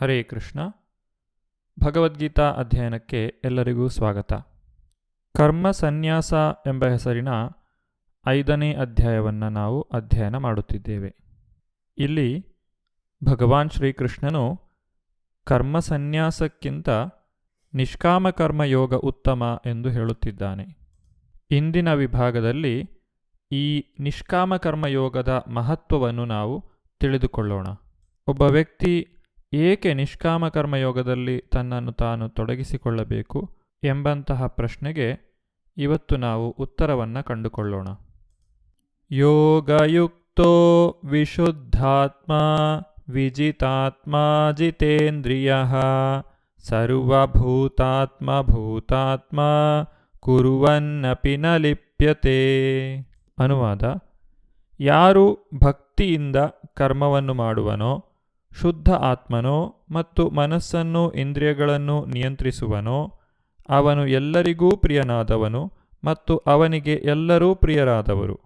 ಹರೇ ಕೃಷ್ಣ. ಭಗವದ್ಗೀತಾ ಅಧ್ಯಯನಕ್ಕೆ ಎಲ್ಲರಿಗೂ ಸ್ವಾಗತ. ಕರ್ಮ ಸನ್ಯಾಸ ಎಂಬ ಹೆಸರಿನ ಐದನೇ ಅಧ್ಯಾಯವನ್ನು ನಾವು ಅಧ್ಯಯನ ಮಾಡುತ್ತಿದ್ದೇವೆ. ಇಲ್ಲಿ ಭಗವಾನ್ ಶ್ರೀಕೃಷ್ಣನು ಕರ್ಮ ಸನ್ಯಾಸಕ್ಕಿಂತ ನಿಷ್ಕಾಮ ಕರ್ಮ ಯೋಗ ಉತ್ತಮ ಎಂದು ಹೇಳುತ್ತಿದ್ದಾನೆ. ಇಂದಿನ ವಿಭಾಗದಲ್ಲಿ ಈ ನಿಷ್ಕಾಮ ಕರ್ಮಯೋಗದ ಮಹತ್ವವನ್ನು ನಾವು ತಿಳಿದುಕೊಳ್ಳೋಣ. ಒಬ್ಬ ವ್ಯಕ್ತಿ ಏಕೆ ನಿಷ್ಕಾಮ ಕರ್ಮಯೋಗದಲ್ಲಿ ತನ್ನನ್ನು ತಾನು ತೊಡಗಿಸಿಕೊಳ್ಳಬೇಕು ಎಂಬಂತಹ ಪ್ರಶ್ನೆಗೆ ಇವತ್ತು ನಾವು ಉತ್ತರವನ್ನು ಕಂಡುಕೊಳ್ಳೋಣ. ಯೋಗಯುಕ್ತೋ ವಿಶುದ್ಧಾತ್ಮ ವಿಜಿತಾತ್ಮ ಜಿತೇಂದ್ರಿಯ ಸರ್ವಭೂತಾತ್ಮ ಭೂತಾತ್ಮ ಕುರುವನ್ನಪಿ ನ ಲಿಪ್ಯತೆ ಅನುವಾದ, ಯಾರು ಭಕ್ತಿಯಿಂದ ಕರ್ಮವನ್ನು ಮಾಡುವನೋ ಶುದ್ಧ ಆತ್ಮನೋ ಮತ್ತು ಮನಸ್ಸನ್ನು ಇಂದ್ರಿಯಗಳನ್ನು ನಿಯಂತ್ರಿಸುವನೋ, ಅವನು ಎಲ್ಲರಿಗೂ ಪ್ರಿಯನಾದವನು ಮತ್ತು ಅವನಿಗೆ ಎಲ್ಲರೂ ಪ್ರಿಯರಾದವರು.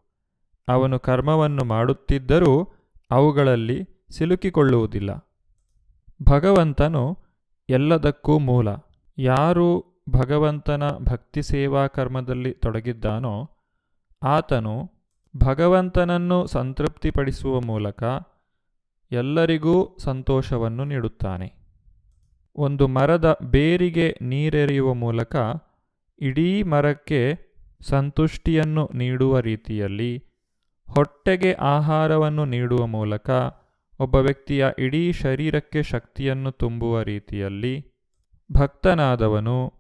ಅವನು ಕರ್ಮವನ್ನು ಮಾಡುತ್ತಿದ್ದರೂ ಅವುಗಳಲ್ಲಿ ಸಿಲುಕಿಕೊಳ್ಳುವುದಿಲ್ಲ. ಭಗವಂತನು ಎಲ್ಲದಕ್ಕೂ ಮೂಲ. ಯಾರು ಭಗವಂತನ ಭಕ್ತಿ ಸೇವಾ ಕರ್ಮದಲ್ಲಿ ತೊಡಗಿದ್ದಾನೋ, ಆತನು ಭಗವಂತನನ್ನು ಸಂತೃಪ್ತಿಪಡಿಸುವ ಮೂಲಕ ಎಲ್ಲರಿಗೂ ಸಂತೋಷವನ್ನು ನೀಡುತ್ತಾನೆ. ಒಂದು ಮರದ ಬೇರಿಗೆ ನೀರೆರೆಯುವ ಮೂಲಕ ಇಡೀ ಮರಕ್ಕೆ ಸಂತುಷ್ಟಿಯನ್ನು ನೀಡುವ ರೀತಿಯಲ್ಲಿ ಹೊಟ್ಟೆಗೆ ಆಹಾರವನ್ನು ನೀಡುವ ಮೂಲಕ ಒಬ್ಬ ವ್ಯಕ್ತಿಯ ಇಡೀ ಶರೀರಕ್ಕೆ ಶಕ್ತಿಯನ್ನು ತುಂಬುವ ರೀತಿಯಲ್ಲಿ ಭಕ್ತನಾದವನು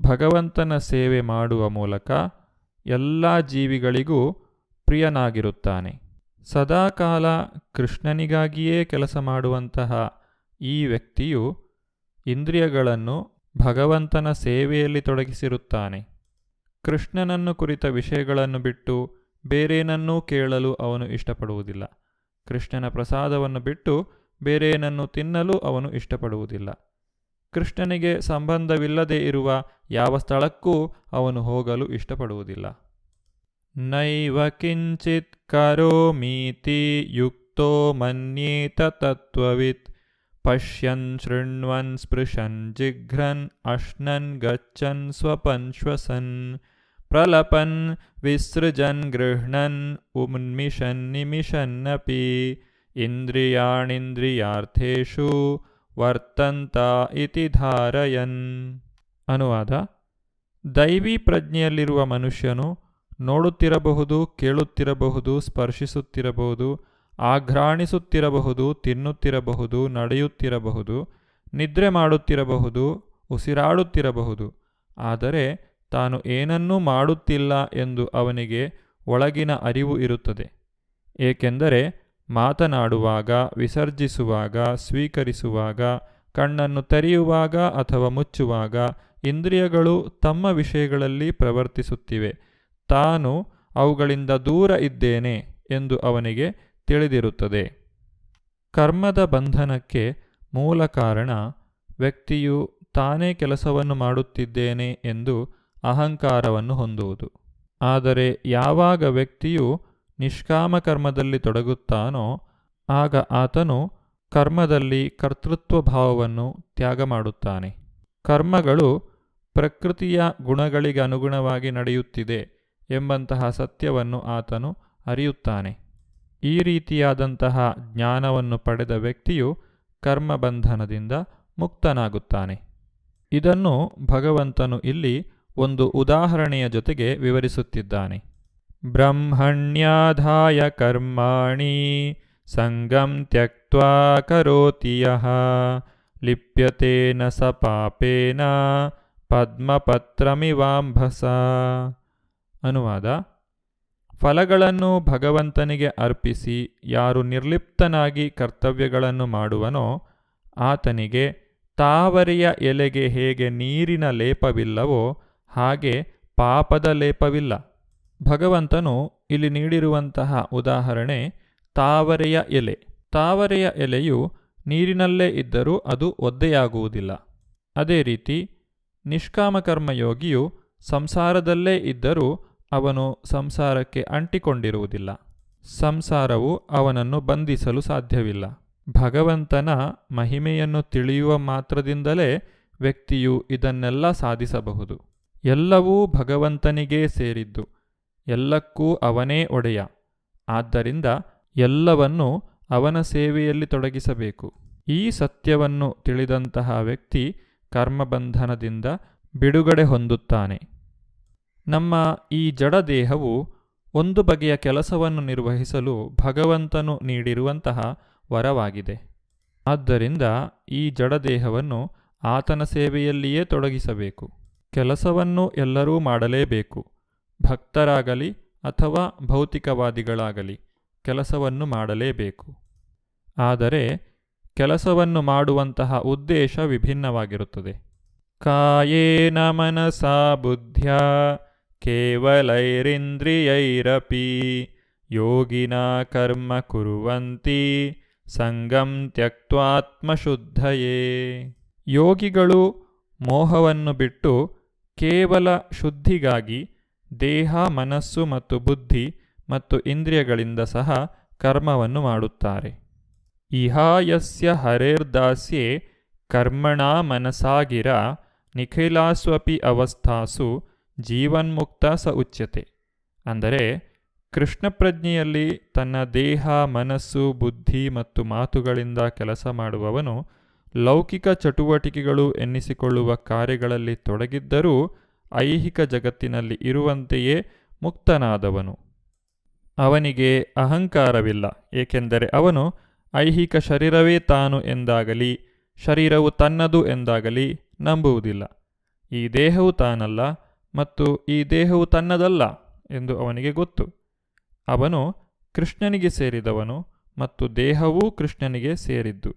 ಭಗವಂತನ ಸೇವೆ ಮಾಡುವ ಮೂಲಕ ಎಲ್ಲ ಜೀವಿಗಳಿಗೂ ಪ್ರಿಯನಾಗಿರುತ್ತಾನೆ. ಸದಾಕಾಲ ಕೃಷ್ಣನಿಗಾಗಿಯೇ ಕೆಲಸ ಮಾಡುವಂತಹ ಈ ವ್ಯಕ್ತಿಯು ಇಂದ್ರಿಯಗಳನ್ನು ಭಗವಂತನ ಸೇವೆಯಲ್ಲಿ ತೊಡಗಿಸಿರುತ್ತಾನೆ. ಕೃಷ್ಣನನ್ನು ಕುರಿತ ವಿಷಯಗಳನ್ನು ಬಿಟ್ಟು ಬೇರೇನನ್ನೂ ಕೇಳಲು ಅವನು ಇಷ್ಟಪಡುವುದಿಲ್ಲ. ಕೃಷ್ಣನ ಪ್ರಸಾದವನ್ನು ಬಿಟ್ಟು ಬೇರೇನನ್ನು ತಿನ್ನಲು ಅವನು ಇಷ್ಟಪಡುವುದಿಲ್ಲ. ಕೃಷ್ಣನಿಗೆ ಸಂಬಂಧವಿಲ್ಲದೆ ಇರುವ ಯಾವ ಸ್ಥಳಕ್ಕೂ ಅವನು ಹೋಗಲು ಇಷ್ಟಪಡುವುದಿಲ್ಲ. ನೈವ ಕಿಂಚಿತ್ ಕರೋಮೀತಿ ಯುಕ್ತೋ ಮನ್ಯೇತ ತತ್ವವಿತ್ ಪಶ್ಯನ್ ಶೃಣ್ವನ್ ಸ್ಪೃಶನ್ ಜಿಘ್ರನ್ ಅಶ್ನನ್ ಗಚ್ಚನ್ ಸ್ವಪನ್ ಶ್ವಸನ್ ಪ್ರಲಪನ್ ವಿಸೃಜನ್ ಗೃಹ್ಣನ್ ಉನ್ಮಿಷನ್ ನಿಮಿಷನ್ನಪಿ ಇಂದ್ರಿಯಾಣಿಂದ್ರಿಯಾರ್ಥೇಷು ವರ್ತಂತ ಇತಿ ಧಾರಯನ್ ಅನುವಾದ ದೈವಿ ಪ್ರಜ್ಞೆಯಲ್ಲಿರುವ ಮನುಷ್ಯನು ನೋಡುತ್ತಿರಬಹುದು, ಕೇಳುತ್ತಿರಬಹುದು, ಸ್ಪರ್ಶಿಸುತ್ತಿರಬಹುದು, ಆಘ್ರಾಣಿಸುತ್ತಿರಬಹುದು, ತಿನ್ನುತ್ತಿರಬಹುದು, ನಡೆಯುತ್ತಿರಬಹುದು, ನಿದ್ರೆ ಮಾಡುತ್ತಿರಬಹುದು, ಉಸಿರಾಡುತ್ತಿರಬಹುದು. ಆದರೆ ತಾನು ಏನನ್ನೂ ಮಾಡುತ್ತಿಲ್ಲ ಎಂದು ಅವನಿಗೆ ಒಳಗಿನ ಅರಿವು ಇರುತ್ತದೆ. ಏಕೆಂದರೆ ಮಾತನಾಡುವಾಗ, ವಿಸರ್ಜಿಸುವಾಗ, ಸ್ವೀಕರಿಸುವಾಗ, ಕಣ್ಣನ್ನು ತೆರೆಯುವಾಗ ಅಥವಾ ಮುಚ್ಚುವಾಗ ಇಂದ್ರಿಯಗಳು ತಮ್ಮ ವಿಷಯಗಳಲ್ಲಿ ಪ್ರವರ್ತಿಸುತ್ತಿವೆ. ತಾನು ಅವುಗಳಿಂದ ದೂರ ಇದ್ದೇನೆ ಎಂದು ಅವನಿಗೆ ತಿಳಿದಿರುತ್ತದೆ. ಕರ್ಮದ ಬಂಧನಕ್ಕೆ ಮೂಲ ಕಾರಣ ವ್ಯಕ್ತಿಯು ತಾನೇ ಕೆಲಸವನ್ನು ಮಾಡುತ್ತಿದ್ದೇನೆ ಎಂದು ಅಹಂಕಾರವನ್ನು ಹೊಂದುವುದು. ಆದರೆ ಯಾವಾಗ ವ್ಯಕ್ತಿಯು ನಿಷ್ಕಾಮ ಕರ್ಮದಲ್ಲಿ ತೊಡಗುತ್ತಾನೋ ಆಗ ಆತನು ಕರ್ಮದಲ್ಲಿ ಕರ್ತೃತ್ವ ಭಾವವನ್ನು ತ್ಯಾಗ ಮಾಡುತ್ತಾನೆ. ಕರ್ಮಗಳು ಪ್ರಕೃತಿಯ ಗುಣಗಳಿಗೆ ಅನುಗುಣವಾಗಿ ನಡೆಯುತ್ತಿದೆ ಎಂಬಂತಹ ಸತ್ಯವನ್ನು ಆತನು ಅರಿಯುತ್ತಾನೆ. ಈ ರೀತಿಯಾದಂತಹ ಜ್ಞಾನವನ್ನು ಪಡೆದ ವ್ಯಕ್ತಿಯು ಕರ್ಮಬಂಧನದಿಂದ ಮುಕ್ತನಾಗುತ್ತಾನೆ. ಇದನ್ನು ಭಗವಂತನು ಇಲ್ಲಿ ಒಂದು ಉದಾಹರಣೆಯ ಜೊತೆಗೆ ವಿವರಿಸುತ್ತಿದ್ದಾನೆ. ಬ್ರಹ್ಮಣ್ಯಾಧಾಯ ಕರ್ಮಾಣಿ ಸಂಗಂ ತ್ಯಕ್ವಾ ಕರೋತಿ ಯಹ ಲಿಪ್ಯತೇನ ಸ ಪಾಪೇನ ಪದ್ಮಪತ್ರಮಿವಾಂಭಸ ಅನುವಾದ, ಫಲಗಳನ್ನು ಭಗವಂತನಿಗೆ ಅರ್ಪಿಸಿ ಯಾರು ನಿರ್ಲಿಪ್ತನಾಗಿ ಕರ್ತವ್ಯಗಳನ್ನು ಮಾಡುವನೋ ಆತನಿಗೆ ತಾವರೆಯ ಎಲೆಗೆ ಹೇಗೆ ನೀರಿನ ಲೇಪವಿಲ್ಲವೋ ಹಾಗೆ ಪಾಪದ ಲೇಪವಿಲ್ಲ. ಭಗವಂತನು ಇಲ್ಲಿ ನೀಡಿರುವಂತಹ ಉದಾಹರಣೆ ತಾವರೆಯ ಎಲೆ. ತಾವರೆಯ ಎಲೆಯು ನೀರಿನಲ್ಲೇ ಇದ್ದರೂ ಅದು ಒದ್ದೆಯಾಗುವುದಿಲ್ಲ. ಅದೇ ರೀತಿ ನಿಷ್ಕಾಮಕರ್ಮಯೋಗಿಯು ಸಂಸಾರದಲ್ಲೇ ಇದ್ದರೂ ಅವನು ಸಂಸಾರಕ್ಕೆ ಅಂಟಿಕೊಂಡಿರುವುದಿಲ್ಲ. ಸಂಸಾರವು ಅವನನ್ನು ಬಂಧಿಸಲು ಸಾಧ್ಯವಿಲ್ಲ. ಭಗವಂತನ ಮಹಿಮೆಯನ್ನು ತಿಳಿಯುವ ಮಾತ್ರದಿಂದಲೇ ವ್ಯಕ್ತಿಯು ಇದನ್ನೆಲ್ಲ ಸಾಧಿಸಬಹುದು. ಎಲ್ಲವೂ ಭಗವಂತನಿಗೇ ಸೇರಿದ್ದು. ಎಲ್ಲಕ್ಕೂ ಅವನೇ ಒಡೆಯ. ಆದ್ದರಿಂದ ಎಲ್ಲವನ್ನೂ ಅವನ ಸೇವೆಯಲ್ಲಿ ತೊಡಗಿಸಬೇಕು. ಈ ಸತ್ಯವನ್ನು ತಿಳಿದಂತಹ ವ್ಯಕ್ತಿ ಕರ್ಮಬಂಧನದಿಂದ ಬಿಡುಗಡೆ ಹೊಂದುತ್ತಾನೆ. ನಮ್ಮ ಈ ಜಡದೇಹವು ಒಂದು ಬಗೆಯ ಕೆಲಸವನ್ನು ನಿರ್ವಹಿಸಲು ಭಗವಂತನು ನೀಡಿರುವಂತಹ ವರವಾಗಿದೆ. ಆದ್ದರಿಂದ ಈ ಜಡದೇಹವನ್ನು ಆತನ ಸೇವೆಯಲ್ಲಿಯೇ ತೊಡಗಿಸಬೇಕು. ಕೆಲಸವನ್ನು ಎಲ್ಲರೂ ಮಾಡಲೇಬೇಕು. ಭಕ್ತರಾಗಲಿ ಅಥವಾ ಭೌತಿಕವಾದಿಗಳಾಗಲಿ ಕೆಲಸವನ್ನು ಮಾಡಲೇಬೇಕು. ಆದರೆ ಕೆಲಸವನ್ನು ಮಾಡುವಂತಹ ಉದ್ದೇಶ ವಿಭಿನ್ನವಾಗಿರುತ್ತದೆ. ಕಾಯೇನ ಮನಸಾ ಬುದ್ಧ್ಯ ಕೇವಲೈರಿಂದ್ರಿಯೈರಪಿ, ಯೋಗಿನ ಕರ್ಮ ಕುರುವಂತಿ, ಸಂಗಂ ತ್ಯಕ್ತ್ವಾತ್ಮಶುದ್ಧಯೇ. ಯೋಗಿಗಳು ಮೋಹವನ್ನು ಬಿಟ್ಟು ಕೇವಲ ಶುದ್ಧಿಗಾಗಿ ದೇಹ, ಮನಸ್ಸು ಮತ್ತು ಬುದ್ಧಿ ಮತ್ತು ಇಂದ್ರಿಯಗಳಿಂದ ಸಹ ಕರ್ಮವನ್ನು ಮಾಡುತ್ತಾರೆ. ಇಹಾಯಸ್ಯ ಹರೇರ್ದಾಸ್ಯೆ ಕರ್ಮಣ ಮನಸಾಗಿರ ನಿಖಿಲಾಸ್ವಪಿ ಅವಸ್ಥಾಸು ಜೀವನ್ಮುಕ್ತ ಸ ಉಚ್ಯತೆ. ಅಂದರೆ ಕೃಷ್ಣ ಪ್ರಜ್ಞೆಯಲ್ಲಿ ತನ್ನ ದೇಹ, ಮನಸ್ಸು, ಬುದ್ಧಿ ಮತ್ತು ಮಾತುಗಳಿಂದ ಕೆಲಸ ಮಾಡುವವನು ಲೌಕಿಕ ಚಟುವಟಿಕೆಗಳು ಎನ್ನಿಸಿಕೊಳ್ಳುವ ಕಾರ್ಯಗಳಲ್ಲಿ ತೊಡಗಿದ್ದರೂ ಐಹಿಕ ಜಗತ್ತಿನಲ್ಲಿ ಇರುವಂತೆಯೇ ಮುಕ್ತನಾದವನು. ಅವನಿಗೆ ಅಹಂಕಾರವಿಲ್ಲ, ಏಕೆಂದರೆ ಅವನು ಐಹಿಕ ಶರೀರವೇ ತಾನು ಎಂದಾಗಲಿ, ಶರೀರವು ತನ್ನದು ಎಂದಾಗಲಿ ನಂಬುವುದಿಲ್ಲ. ಈ ದೇಹವು ತಾನಲ್ಲ ಮತ್ತು ಈ ದೇಹವು ತನ್ನದಲ್ಲ ಎಂದು ಅವನಿಗೆ ಗೊತ್ತು. ಅವನು ಕೃಷ್ಣನಿಗೆ ಸೇರಿದವನು ಮತ್ತು ದೇಹವೂ ಕೃಷ್ಣನಿಗೆ ಸೇರಿದ್ದು.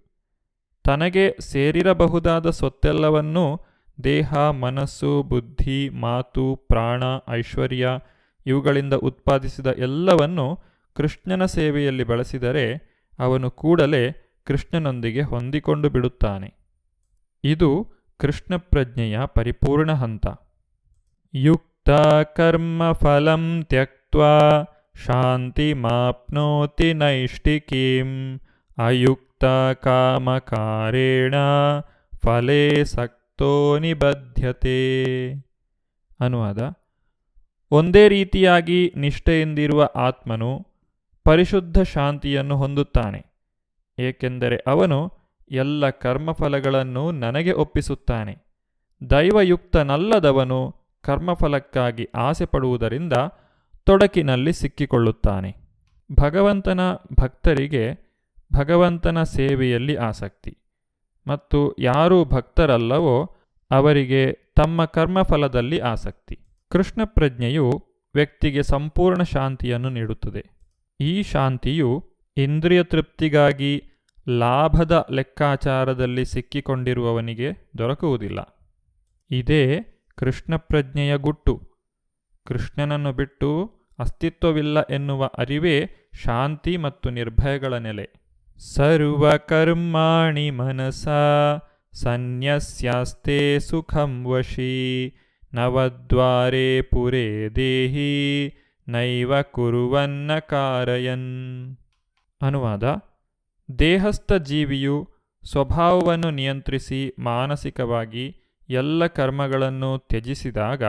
ತನಗೆ ಸೇರಿರಬಹುದಾದ ಸೊತ್ತೆಲ್ಲವನ್ನೂ ದೇಹ, ಮನಸ್ಸು, ಬುದ್ಧಿ, ಮಾತು, ಪ್ರಾಣ, ಐಶ್ವರ್ಯ ಇವುಗಳಿಂದ ಉತ್ಪಾದಿಸಿದ ಎಲ್ಲವನ್ನು ಕೃಷ್ಣನ ಸೇವೆಯಲ್ಲಿ ಬಳಸಿದರೆ ಅವನು ಕೂಡಲೇ ಕೃಷ್ಣನೊಂದಿಗೆ ಹೊಂದಿಕೊಂಡು ಬಿಡುತ್ತಾನೆ. ಇದು ಕೃಷ್ಣ ಪ್ರಜ್ಞೆಯ ಪರಿಪೂರ್ಣ ಹಂತ. ಯುಕ್ತ ಕರ್ಮ ಫಲಂ ತ್ಯಕ್ತ್ವಾ ಶಾಂತಿ ಮಾಪ್ನೋತಿ ನೈಷ್ಟಿಕೀಂ ಅಯುಕ್ತ ಕಾಮಕಾರೇಣ ಫಲೇ ಸಕ್ತೋ ನಿಬದ್ಧತೆ ಅನುವಾದ ಒಂದೇ ರೀತಿಯಾಗಿ ನಿಷ್ಠೆಯಿಂದಿರುವ ಆತ್ಮನು ಪರಿಶುದ್ಧ ಶಾಂತಿಯನ್ನು ಹೊಂದುತ್ತಾನೆ, ಏಕೆಂದರೆ ಅವನು ಎಲ್ಲ ಕರ್ಮಫಲಗಳನ್ನು ನನಗೆ ಒಪ್ಪಿಸುತ್ತಾನೆ. ದೈವಯುಕ್ತನಲ್ಲದವನು ಕರ್ಮಫಲಕ್ಕಾಗಿ ಆಸೆ ಪಡುವುದರಿಂದ ತೊಡಕಿನಲ್ಲಿ ಸಿಕ್ಕಿಕೊಳ್ಳುತ್ತಾನೆ. ಭಗವಂತನ ಭಕ್ತರಿಗೆ ಭಗವಂತನ ಸೇವೆಯಲ್ಲಿ ಆಸಕ್ತಿ. ಮತ್ತು ಯಾರು ಭಕ್ತರಲ್ಲವೋ ಅವರಿಗೆ ತಮ್ಮ ಕರ್ಮಫಲದಲ್ಲಿ ಆಸಕ್ತಿ. ಕೃಷ್ಣ ಪ್ರಜ್ಞೆಯು ವ್ಯಕ್ತಿಗೆ ಸಂಪೂರ್ಣ ಶಾಂತಿಯನ್ನು ನೀಡುತ್ತದೆ. ಈ ಶಾಂತಿಯು ಇಂದ್ರಿಯ ತೃಪ್ತಿಗಾಗಿ ಲಾಭದ ಲೆಕ್ಕಾಚಾರದಲ್ಲಿ ಸಿಕ್ಕಿಕೊಂಡಿರುವವನಿಗೆ ದೊರಕುವುದಿಲ್ಲ. ಇದೇ ಕೃಷ್ಣ ಪ್ರಜ್ಞೆಯ ಗುಟ್ಟು. ಕೃಷ್ಣನನ್ನು ಬಿಟ್ಟು ಅಸ್ತಿತ್ವವಿಲ್ಲ ಎನ್ನುವ ಅರಿವೇ ಶಾಂತಿ ಮತ್ತು ನಿರ್ಭಯಗಳ ನೆಲೆ. ಸರ್ವಕರ್ಮಾಣಿ ಮನಸ ಸನ್ಯಸ್ಯಾಸ್ತೆ ಸುಖಂ ವಶಿ, ನವದ್ವಾರೆ ಪುರೇ ದೇಹಿ, ನೈವ ಕುರುವನ್ನ ಕಾರಯನ್. ಅನುವಾದ, ದೇಹಸ್ಥ ಜೀವಿಯು ಸ್ವಭಾವವನ್ನು ನಿಯಂತ್ರಿಸಿ ಮಾನಸಿಕವಾಗಿ ಎಲ್ಲ ಕರ್ಮಗಳನ್ನು ತ್ಯಜಿಸಿದಾಗ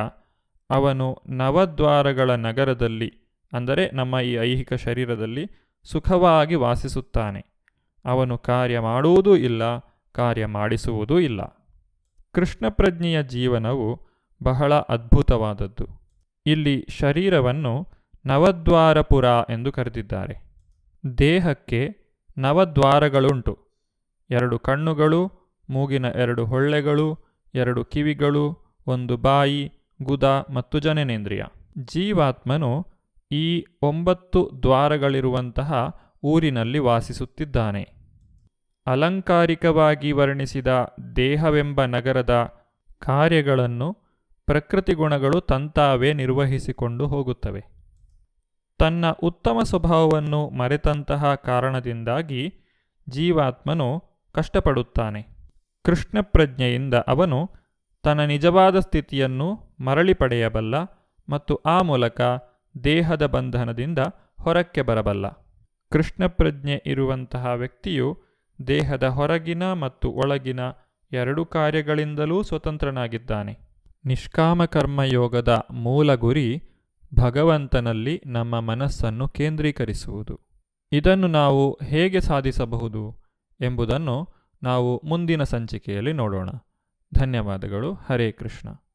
ಅವನು ನವದ್ವಾರಗಳ ನಗರದಲ್ಲಿ, ಅಂದರೆ ನಮ್ಮ ಈ ಐಹಿಕ ಶರೀರದಲ್ಲಿ, ಸುಖವಾಗಿ ವಾಸಿಸುತ್ತಾನೆ. ಅವನು ಕಾರ್ಯ ಮಾಡುವುದೂ ಇಲ್ಲ, ಕಾರ್ಯ ಮಾಡಿಸುವುದೂ ಇಲ್ಲ. ಕೃಷ್ಣ ಪ್ರಜ್ಞೆಯ ಜೀವನವು ಬಹಳ ಅದ್ಭುತವಾದದ್ದು. ಇಲ್ಲಿ ಶರೀರವನ್ನು ನವದ್ವಾರಪುರ ಎಂದು ಕರೆದಿದ್ದಾರೆ. ದೇಹಕ್ಕೆ ನವದ್ವಾರಗಳುಂಟು. ಎರಡು ಕಣ್ಣುಗಳು, ಮೂಗಿನ ಎರಡು ಹೊಳ್ಳೆಗಳು ಎರಡು ಕಿವಿಗಳು, ಒಂದು ಬಾಯಿ, ಗುದ ಮತ್ತು ಜನನೇಂದ್ರಿಯ. ಜೀವಾತ್ಮನು ಈ ಒಂಬತ್ತು ದ್ವಾರಗಳಿರುವಂತಹ ಊರಿನಲ್ಲಿ ವಾಸಿಸುತ್ತಿದ್ದಾನೆ. ಅಲಂಕಾರಿಕವಾಗಿ ವರ್ಣಿಸಿದ ದೇಹವೆಂಬ ನಗರದ ಕಾರ್ಯಗಳನ್ನು ಪ್ರಕೃತಿ ಗುಣಗಳು ತಂತಾವೇ ನಿರ್ವಹಿಸಿಕೊಂಡು ಹೋಗುತ್ತವೆ. ತನ್ನ ಉತ್ತಮ ಸ್ವಭಾವವನ್ನು ಮರೆತಂತಹ ಕಾರಣದಿಂದಾಗಿ ಜೀವಾತ್ಮನು ಕಷ್ಟಪಡುತ್ತಾನೆ. ಕೃಷ್ಣ ಪ್ರಜ್ಞೆಯಿಂದ ಅವನು ತನ್ನ ನಿಜವಾದ ಸ್ಥಿತಿಯನ್ನು ಮರಳಿ ಪಡೆಯಬಲ್ಲ ಮತ್ತು ಆ ಮೂಲಕ ದೇಹದ ಬಂಧನದಿಂದ ಹೊರಕ್ಕೆ ಬರಬಲ್ಲ. ಕೃಷ್ಣ ಪ್ರಜ್ಞೆ ಇರುವಂತಹ ವ್ಯಕ್ತಿಯು ದೇಹದ ಹೊರಗಿನ ಮತ್ತು ಒಳಗಿನ ಎರಡು ಕಾರ್ಯಗಳಿಂದಲೂ ಸ್ವತಂತ್ರನಾಗಿದ್ದಾನೆ. ನಿಷ್ಕಾಮ ಕರ್ಮಯೋಗದ ಮೂಲ ಗುರಿ ಭಗವಂತನಲ್ಲಿ ನಮ್ಮ ಮನಸ್ಸನ್ನು ಕೇಂದ್ರೀಕರಿಸುವುದು. ಇದನ್ನು ನಾವು ಹೇಗೆ ಸಾಧಿಸಬಹುದು ಎಂಬುದನ್ನು ನಾವು ಮುಂದಿನ ಸಂಚಿಕೆಯಲ್ಲಿ ನೋಡೋಣ. ಧನ್ಯವಾದಗಳು. ಹರೇ ಕೃಷ್ಣ.